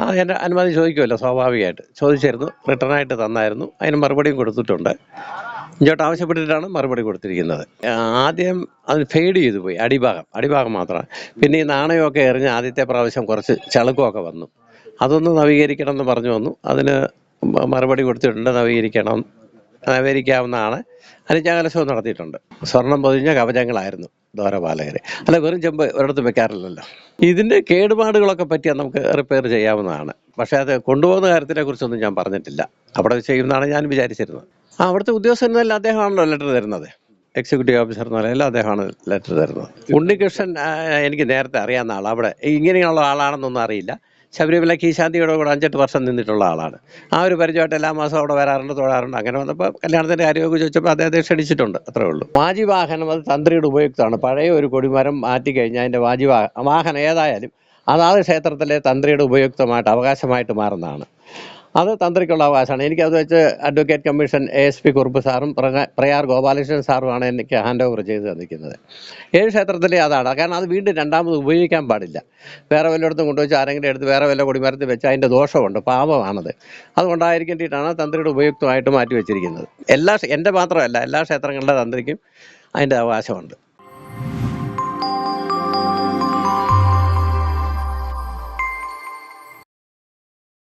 ആ എന്റെ അനുമതി ചോദിക്കുമല്ലോ സ്വാഭാവികമായിട്ട്. ചോദിച്ചിരുന്നു റിട്ടേണായിട്ട് തന്നായിരുന്നു. അതിന് മറുപടിയും കൊടുത്തിട്ടുണ്ട്. ഇങ്ങോട്ട് ആവശ്യപ്പെട്ടിട്ടാണ് മറുപടി കൊടുത്തിരിക്കുന്നത്. ആദ്യം അത് ഫെയ്ഡ് ചെയ്തു പോയി അടിഭാഗം. അടിഭാഗം മാത്രമാണ്. പിന്നെ ഈ നാണയമൊക്കെ എറിഞ്ഞ് ആദ്യത്തെ പ്രാവശ്യം കുറച്ച് ചളുക്കമൊക്കെ വന്നു. അതൊന്ന് നവീകരിക്കണം എന്ന് പറഞ്ഞു വന്നു. അതിന് മറുപടി കൊടുത്തിട്ടുണ്ട് നവീകരിക്കണം. നവീകരിക്കാവുന്നതാണ് അനുജാകലശവും നടത്തിയിട്ടുണ്ട്. സ്വർണം പൊതിഞ്ഞ കവചങ്ങളായിരുന്നു ദ്വാരപാലകർ അല്ല വെറും ചെമ്പ് ഒരിടത്ത് വെക്കാറില്ലല്ലോ. ഇതിന്റെ കേടുപാടുകളൊക്കെ പറ്റിയാൽ നമുക്ക് റിപ്പയർ ചെയ്യാവുന്നതാണ്. പക്ഷേ അത് കൊണ്ടുപോകുന്ന കാര്യത്തിനെ കുറിച്ചൊന്നും ഞാൻ പറഞ്ഞിട്ടില്ല. അവിടെ ചെയ്യുമെന്നാണ് ഞാൻ വിചാരിച്ചിരുന്നത്. ആ അവിടുത്തെ ഉദ്യോഗസ്ഥൻ എന്നല്ല അദ്ദേഹമാണല്ലോ ലെറ്റർ തരുന്നത്. എക്സിക്യൂട്ടീവ് ഓഫീസർ എന്ന നിലയിൽ അദ്ദേഹമാണ് ലെറ്റർ തരുന്നത്. ഉണ്ണികൃഷ്ണൻ എനിക്ക് നേരത്തെ അറിയാവുന്ന ആളാണ് അവിടെ ഇങ്ങനെയുള്ള ആളാണെന്നൊന്നും അറിയില്ല. ശബരിമല കീശാന്തിയുടെ കൂടെ അഞ്ചെട്ട് വർഷം നിന്നിട്ടുള്ള ആളാണ്. ആ ഒരു പരിചയമായിട്ട് എല്ലാ മാസവും അവിടെ വരാറുണ്ട് തൊഴാറുണ്ട്. അങ്ങനെ വന്നപ്പോൾ കല്യാണത്തിന്റെ കാര്യമൊക്കെ ചോദിച്ചപ്പോൾ അദ്ദേഹത്തെ ക്ഷണിച്ചിട്ടുണ്ട് അത്രേ ഉള്ളൂ. വാജിവാഹനം അത് തന്ത്രിയുടെ ഉപയുക്തമാണ്. പഴയ ഒരു കൊടിമരം മാറ്റി കഴിഞ്ഞാൽ അതിന്റെ വാജിവാഹ വാഹനം ഏതായാലും അതാത് ക്ഷേത്രത്തിലെ തന്ത്രിയുടെ ഉപയുക്തമായിട്ട് അവകാശമായിട്ട് മാറുന്നതാണ്. അത് തന്ത്രിക്കുള്ള അവകാശമാണ്. എനിക്കത് വെച്ച് advocate commission A S P Kurup സാറും പ്രയാർ ഗോപാലകൃഷ്ണൻ സാറുമാണ് എനിക്ക് ഹാൻഡ് ഓവർ ചെയ്ത് തന്നിരിക്കുന്നത്. ഏഴ് ക്ഷേത്രത്തിലെ അതാണ്. കാരണം അത് വീണ്ടും രണ്ടാമത് ഉപയോഗിക്കാൻ പാടില്ല. വേറെ വല്ലയിടത്തും കൊണ്ടുവച്ച് ആരെങ്കിലും എടുത്ത് വേറെ വല്ല കൊടിമരത്തിൽ വെച്ച് അതിന്റെ ദോഷമുണ്ട്. പാപമാണത്. അതുകൊണ്ടായിരിക്കേണ്ടിയിട്ടാണ് തന്ത്രിയുടെ ഉപയുക്തമായിട്ട് മാറ്റി വെച്ചിരിക്കുന്നത്. എല്ലാ എന്റെ മാത്രമല്ല എല്ലാ ക്ഷേത്രങ്ങളുടെ തന്ത്രിക്കും അതിന്റെ അവകാശമുണ്ട്.